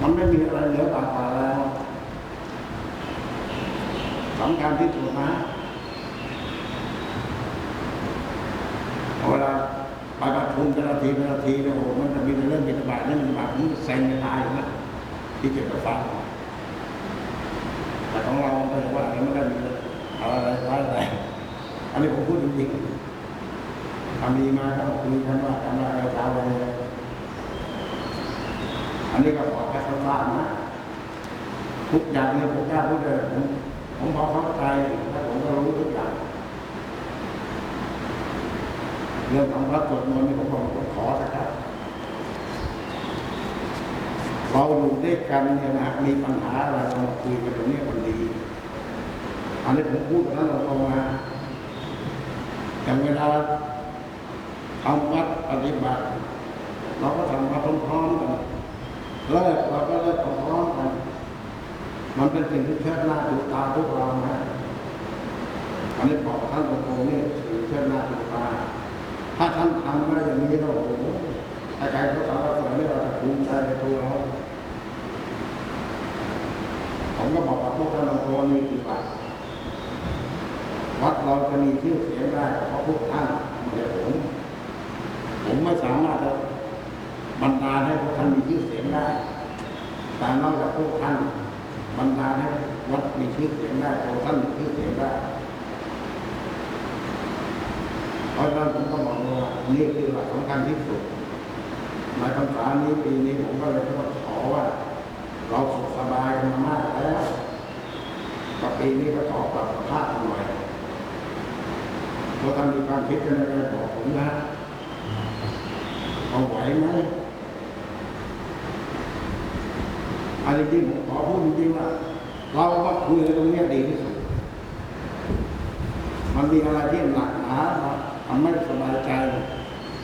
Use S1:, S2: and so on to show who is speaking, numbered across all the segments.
S1: มันไม่มีอะไรเหลือต่างๆแล้วสำคัญที่สุดนะเวลาไปประชุมแต่ละทีแต่ละทีเนี่ยโอ้มันจะมีแต่เรื่องบิณฑบาตเรื่องบิณฑบาตมันเซ็งจะตายนะที่เก็บไปฟังแต่ของเราไม่ใช่ว่าเรไม่ได้มีอะไรร้ายอะไรอันนี้ผมพูดจริงๆทำดีมาก็คุยกันว่าทำอะไรเราอะไรอันนี้ก็ขอ แค่สั้นนะทุกอย่างเนี่ยผมกล้าพูดเลยผมผมพอเข้าใจและผมก็รู้ทุกอย่างเรื่องของพระสวดมนต์นี่ผมบอกผมขอนะครับเราอยู่ด้วยกันเนี่ยนะมีปัญหาอะไรเรามาคุยกันตรงนี้มันดี อันนี้ผมพูดกับท่านเราตรงมาอย่างเวลาทำวัดปฏิบัติ เราก็ทำมาพร้อมๆกัน เลิกเราก็เลิกพร้อมๆกันมันเป็นสิ่งที่เชิดหน้าดูตาพวกเรานะอันนี้บอกท่านตรงๆนี่ถือเชิดหน้าดูตา ถ้าท่านทำได้อย่างนี้เราโอ้โหใครๆก็สามารถสอนให้เราภูมิใจในตัวเราผมก็บอกกับพวกท่านตรงๆนี่คือว่าวัดเราจะมีชื่อเสียงได้เพราะพวกท่านไม่ใช่ผมผมไม่สามารถจะ บรรดาลให้พวกท่านมีชื่อเสียงได้แต่นอกจากพวกท่านบรรดาลให้วัดมีชื่อเสียงได้ตัวท่านมีชื่อเสียงได้เพราะฉะนั้นผมก็บอกว่านี่คือหลักสำคัญที่สุดในพรรษานี้ปีนี้ผมก็เลยขอว่า เราสุขสบายกันมากแล้วก็ปีนี้ก็ขอปรับสภาพหน่อยเราทำมีความคิดกันอะไรบอกผมนะเอาไหวไหม อันนี้ที่ผมขอพูดจริงว่าเราก็คุยกันตรงนี้ดีที่สุด มันมีอะไรที่หนักหนาทำไม่สบายใจ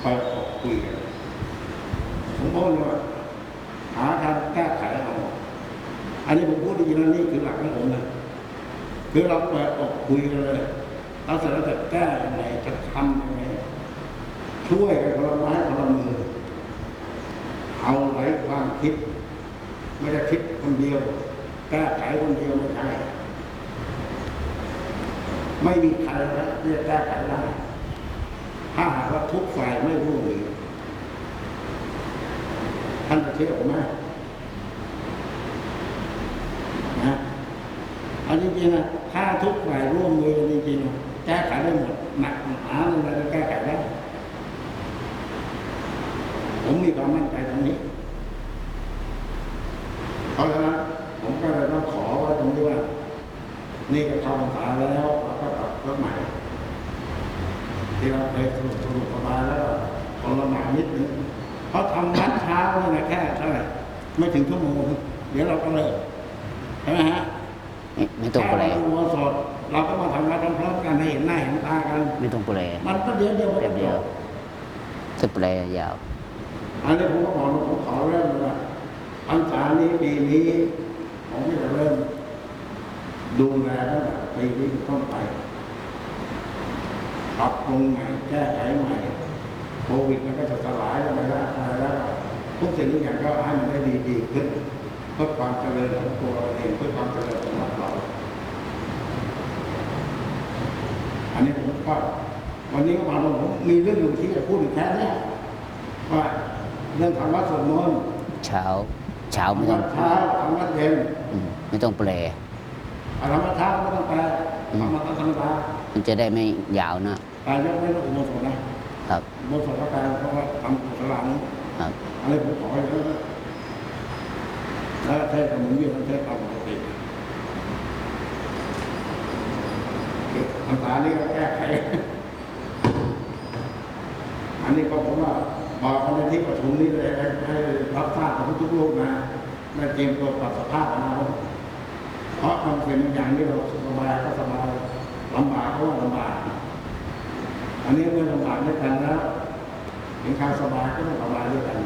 S1: ไปออกคุยกันผมบอกเลยว่าหาการแก้ไขเอาอันนี้ผมพูดจริงๆนะนี่คือหลักของผมนะคือเราเปิดออกคุยกันเลยเราเสร็จแล้วจะแก้ยังไงจะทำยังไงช่วยกันคนละไม้คนละมือเอาไหลความคิด ไม่ได้คิดคนเดียวแก้ไขคนเดียวไม่ใช่ไม่มีใครล้วที่จะแก้ไขได้ถ้าหากว่าทุกฝ่ายไม่ร่วมมือท่านจะเชื่อผมไหมนะเอาจริงๆนะถ้าทุกฝ่ายร่วมมือจริงๆแก้ไขได้หมดหนักหนาอะไรก็แก้ไขได้ผมมีความมั่นใจตรงนี้ เพราะฉะนั้นผมก็เลยต้องขอไว้ตรงนี้ว่า นี่ก็เข้าพรรษาแล้วเราก็ปรับรถใหม่ ที่เราเคยสรุปสรุปประมาณแล้วก็คนละหมานิดนึงเพราะทำวัดเช้าเนี่ยนะแค่เท่าไหร่ไม่ถึงชั่วโมงเดี๋ยวเราก็เลิกใช่ไหมฮะ
S2: ไม่ไม่ต้องแปล
S1: แค่เราดูสดเราก็มาทำงานพร้อมๆกันให้เห็นหน้าเห็นตากัน
S2: ไม่ต้องแปล
S1: มันก็เดียวเดียว
S2: แป๊บเดียวถ้าแปลยาว
S1: อันนี้ผมก็บอกว่าผมขอเริ่มเลยว่า พรรษานี้ปีนี้ผมจะเริ่ม ดูแลตั้งแต่ปีนี้ต้นไปปรับปรุงใหม่แก้ไขใหม่โควิดมันก็จะสลายแล้วไปแล้วอะไรแล้วทุกสิ่งทุกอย่างก็ให้มันได้ดีดีขึ้นเพื่อความเจริญของตัวเราเองเพื่อความเจริญของวัดเราอันนี้ผมก็วันนี้ก็มาผมมีเรื่องอยู่ที่จะพูดอีกแค่นี้ว่าเรื่องทำวัดสวดมนต์
S2: เช้า ช้าไม่
S1: ทำ
S2: ต้
S1: วั
S2: อง
S1: ดเช้าทำวัดเย็น
S2: อืมไม่ต้องแปล
S1: อะทำวัดเช้าไม่ต้องแปลทำวัดธรรมดา
S2: มันจะได้ไม่ยาวนะ
S1: แต่ยกไม่ต้องอุโบสถนะครับอุโบสถก็แปลเพราะว่าทำกุศลานุ
S2: ครับ
S1: อันนี้ผมขอให้เยอะนะแล้วเทศกับหมุนเวียนเทศตามปกติภาษานี้ก็แก้ไขอันนี้ก็ผมว่าบอกกันในที่ประชุมนี้เลยให้ให้รับทราบของทุกๆลูกนะ ได้เตรียมตัวปรับสภาพอนาคตเพราะมันเป็นอย่างที่เราสบายก็สบายลำบากก็ว่าลำบาก อันนี้เมื่อลำบากด้วยกันแล้วเห็นข่าวสบายก็ต้องสบายด้วยกัน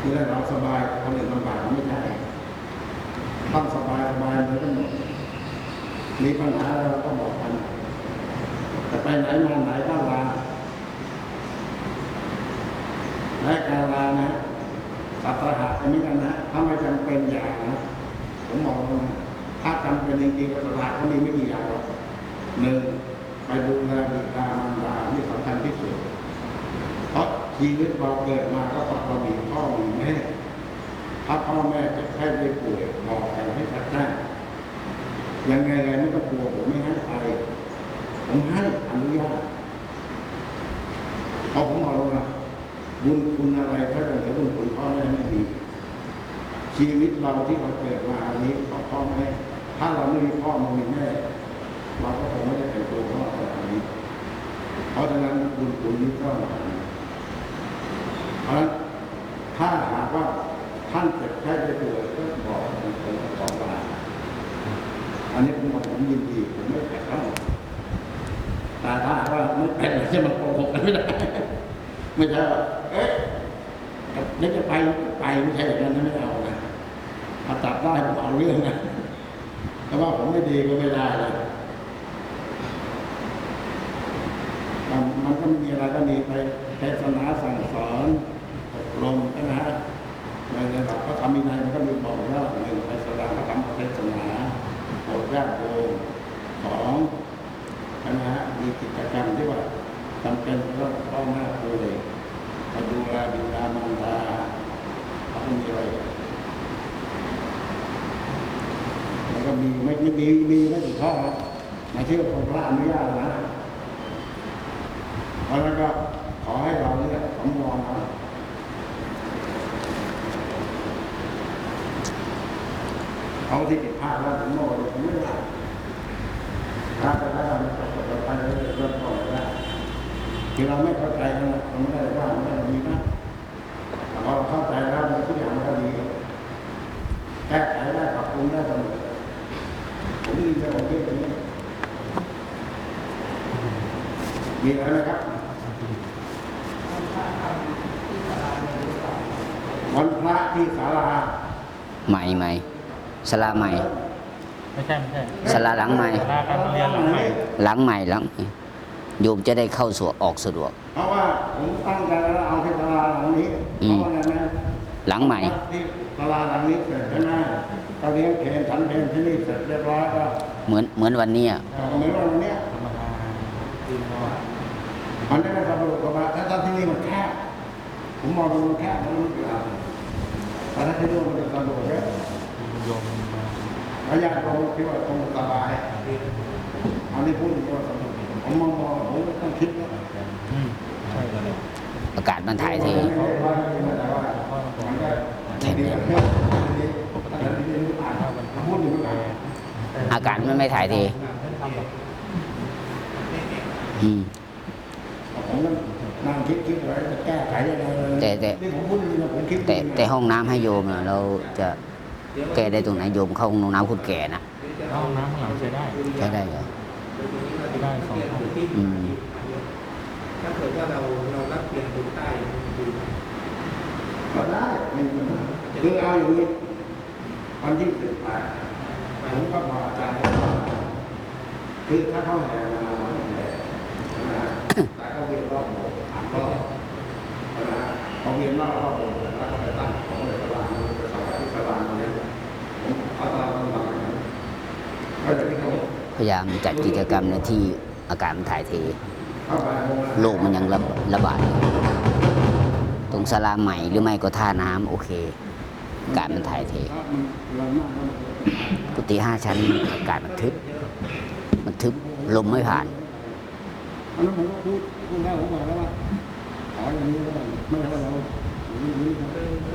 S1: ที่เราสบายคนอื่นลำบากไม่ใช่ต้องสบายสบายเหมือนกันหมดมีปัญหาอะไรเราก็บอกกันแต่ไปไหนมาไหนก็ลาและการลานะ สัตว์หะก็เหมือนกันนะถ้าไม่จำเป็นอย่านะผมมองนะถ้าจำเป็นจริงๆสัตว์หะก็มีไม่กี่อย่างหรอกหนึ่งไปดูแลบิดามารดาที่สำคัญที่สุดเพราะชีวิตเราเกิดมาก็เพราะเรามีพ่อมีแม่ถ้าพ่อแม่จ็บไข้ได้ป่วยบอกกันให้ชัดแจ้งยังไงไงไม่ต้องกลัวผมไม่ให้ไปผมให้อนุญาตเพราะผมบอก บุญคุณอะไรถ้าเกิดบุญคุณพ่อแม่ไม่มีชีวิตเราที่เราเกิดมาอันนี้ของพ่อแม่ถ้าเราไม่มีพ่อไม่มีแม่เราก็คงไม่ได้เป็นตัวพ่อแบบนี้ เพราะฉะนั้นบุญคุณนี้ก็มาเพราะฉะนั้นถ้าหากว่าท่านเจ็บแค่ได้ป่วยก็บอกเป็นคนของลาอันนี้ผมบอกผมยินดีผมไม่แตะต้องแต่ถ้าว่าไม่เป็นจะมาโกหกกันไม่ได้ ไม่ใช่ เอ๊ะนี่จะไปไปไม่ใช่อย่างนั้นไม่เอานะถ้าจับได้ผมเอาเรื่องนะแต่ว่าผมไม่ดีก็ไม่ได้เลยมันมันก็มีอะไรก็มีไปเทศนาสั่งสอนอบรมใช่ไหมฮะในระดับพระธรรมวินัยมันก็มีบอกว่าหนึ่งไปแสดงพระธรรมเทศนาโปรดญาติโยมสองใช่ไหมฮะมีกิจกรรมที่ว่าจำเป็นต้องพ่อแม่ป่วย มาดูแลบิดามารดาเขาก็มีอะไรแล้วก็มีไม่ไม่มีมีไม่กี่ข้อครับมาเที่ยวของพระอนุญาตนะเพราะนั้นก็ขอให้เราเนี่ยสำรองนะเอาที่ผิดพลาดแล้วผมบอกเลยผมไม่ได้ถ้าไปแล้วมันจะจบไปแล้วเริ่มต้นได้คือเราไม่เข้าใจนะเราไม่ได้ว่ามันไม่ดีนะแต่พอเราเข้าใจแล้วมันทุกอย่างมันก็ดีแก้ไข ได้ปรับปรุงได้เสมอผมยินดีผมคิดอย่างนี้มีอะไรไหมครับ วันพระที่ศาลา
S2: ใหม่ใหม่สลาใหม่
S3: ไม่ใช่ไม่ใช่
S2: สลาหลังใหม่
S3: ลาการเรียนหลังใหม่
S2: หลังใหม่หลังใหม่โยมจะได้เข้าสู่ออกสะดวก
S1: เพราะว่าผมตั้งใจแล้วเอาที่ศาลาหลังนี้
S2: อื
S1: เพ
S2: ม
S1: ราะว่าไงนะ
S2: หลังใหม่
S1: ที่ศาลาหลังนี้เสร็จใช่ไหมก็เลี้ยงเพลนฉันเพลนที่นี่เสร็จเรียบร้อยก็
S2: เหมือนเหมือนวันเนี้ย
S1: เหมือนว่าวันเนี้ย
S3: ธรรมดาจริงว่า
S1: มันไม่ได้สะดวกกว่าถ้าตอนที่นี่มันแคบผมมองดูมันแคบมันไม่เกี่ยวแต่ถ้าที่นู่นมันจะสะดวกเยอะ
S3: โยมมา
S1: แล้วญาติเราคิดว่าคงสบายอันนี้พูดถึงว่าสะดวกผมมองมองผมก็ต้องคิดว่า
S3: อืมใช่เลย
S2: อากาศมันถ่ายเท อากาศมันไม่ถ่ายเทอืม
S1: ผมนั่งคิดคิดไว้จะแก้ไขยังไงเลย
S2: แต่แต่
S1: นี่ผมพูดจริงๆนะผมคิด
S2: แต่แต่ห้องน้ำให้โยมน่ะเราจะแก้ได้ตรงไหนโยมเข้าห้องน้ำคนแก่นะ
S3: ห้องน้ำข้างหลังใช้ได้
S2: ใช้ได้เหรอ
S3: ใช้ได้สองห้อง
S2: อืม
S4: ถ้าเกิดว่าเราเรารับเพียงคนใต้ดี
S1: ก็ได้ไม่มีปัญหาคือเอาอย่างนี้วันที่สิบแปดผมก็บอกอาจารย์ว่าคือถ้าเข้าแห่มาวันแห่นะแต่เขาเวียนรอบโบสถ์ถามก็นะเขาเวียนรอบรอบโบสถ์แล้วก็ไปตั้งของเลยสลามไปสลามที่สลามตรงนี้ผมเอาตามตำราอย่างนั้นก็จะที่เขา
S2: พยายามจัดกิจกรรมในที่อากาศมันถ่ายเท
S1: เข้าไปโรงแรม
S2: โลกมันยังระระบาดอยู่ ตรงสลาใหม่หรือไม่ก็ท่าน้ำโอเคอากาศมันถ่ายเท
S1: กุ
S2: ฏิห้าชั้นอากาศมันทึบ มันทึบลมไม่ผ่าน
S1: อันนั้นผมก็พูดพูดแล้วผมบอกแล้วว่าขออย่างนี้ก็ได้ไม่ให้เราอย่างนี้ครับ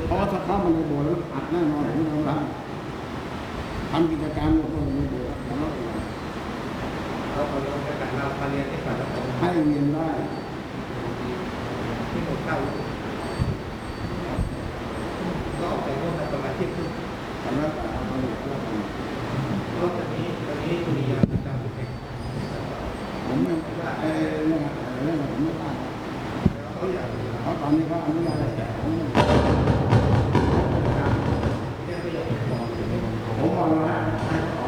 S1: เพราะว่าถ้าเข้ามาในโบสถ์แล้วอัดแน่นอนผมทำได้ทำกิจการในโบสถ์ในโบสถ์แล้ว
S4: เราเอเราไปกันเราเรียนที่ฝั่งเร
S1: ให้เรียนได้
S4: ที่หมดเก้าก็ออกไป ร่วมประมาณที่ครึ่ง
S1: แต่ละแต่ละคนก็ท
S4: นอกจากนี้ตอนนี้มียาประจำแห่ง
S1: ผมไม่ไอ้เรื่องอะไรเรื่องอะไรผมไม่ตั้ง
S4: เขาอยาก
S1: เพราะตอนนี้เขาอนุญาตให้แจกผม
S4: เรียกประโยชน์บอก
S1: ผมมองว่าห้ขอ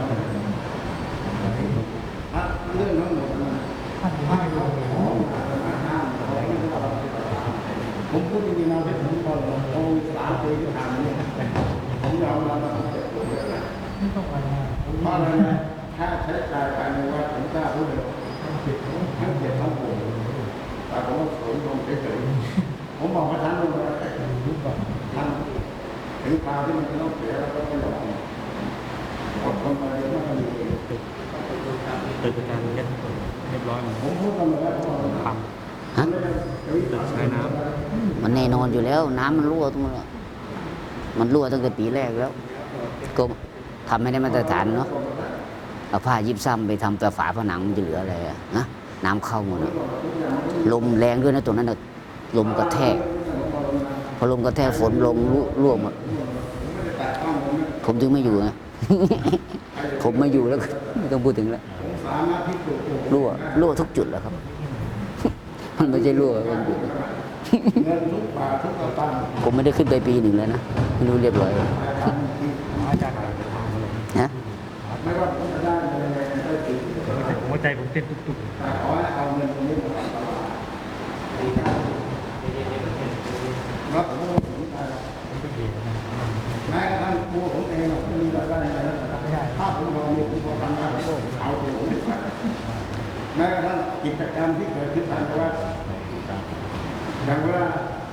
S1: ถ้าเรื่องทั้งหมดนะให้เขาขอห้ามขอไม่ผมพูดจริงๆนะผมบอกโอ้สามปีที่ผ่าน อมรับว่าผมเจ็บปวดเยอะนะ
S3: ไม่ต้องอะไรนะ
S1: เพราะอะไรนะถ้าใช้จ่ายภายในวัดผมกล้าพูดเลยทั้งเจ็บทั้งเจ็บทั้งปวดแต่ผมว่าผมลงเฉยๆผมบอกว่าท่านลงมาแล้ว
S3: รู้ก่อน
S1: ท่านถึงคราวที่มันจะต้องเสียแล้วก็ไม่ยอมอดทนมาเยอะมากก็มีเอง
S3: ตึกเป็นการเย็ดเรียบร้อยมัน
S1: ผมพูดกันเลยว่าผม
S3: พัง
S2: ฮะ
S3: ใช้น้ำ
S2: มันแน่นอนอยู่แล้ว น้ำมันรั่วตรงนั้น มันรั่วตั้งแต่ปีแรกแล้ว ก็ทำให้ได้มาตรฐานเนาะเอาผ้ายิบซ้ำไปทำแต่ฝาผนังมันจะเหลืออะไรอะนะน้ำเข้าหมดลมแรงด้วยนะตรงนั้นนะลมกระแทกพอลมกระแทกฝนลงรั่วหมด ผมถึงไม่อยู่นะผมไม่อยู่แล้วไม่ต้องพูดถึงแล้ว
S1: รั่ว
S2: รั่วทุกจุดแล้วครับ มันไม่ใช่รั่วมันจุด
S1: เงินทุกบาททุกสตางค์
S2: ผมไม่ได้ขึ้นไปปีหนึ่งแล้วนะ รู้เรียบร้อยเลยำ
S3: อาจารย์ไหนจะทำอะไร
S2: นะ
S1: ไม่ว่าผมจะได้เงินอะไรได้ถึง
S3: หัวใจผมเต้นตุก
S1: แต่ขอให้เอาเงินตรงนี้มาทำตลาดแล้วผมก็ไม่สนใจหรอ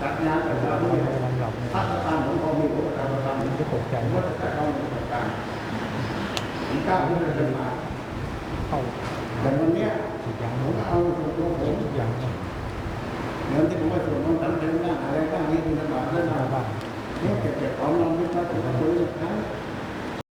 S3: จากนั้น
S1: แต่ละผู้ใดพัฒนาของพ่อมีผู้ปการประการที่ตกใจว่าจะต้องประการผมกล้าที่จะมาเข้าแต่วันนี้อยผมเอาตัวผมทุกอย่างเงินที่ผมไปส่งน้องตั้งใจ
S3: บ้าอะไรก็างนี่
S1: คือลำบากเรื่องอะไรบ้าง
S3: เนี่ยเก็
S1: บเก็บของเราไม่ค่อยถูกต้อง
S3: เลย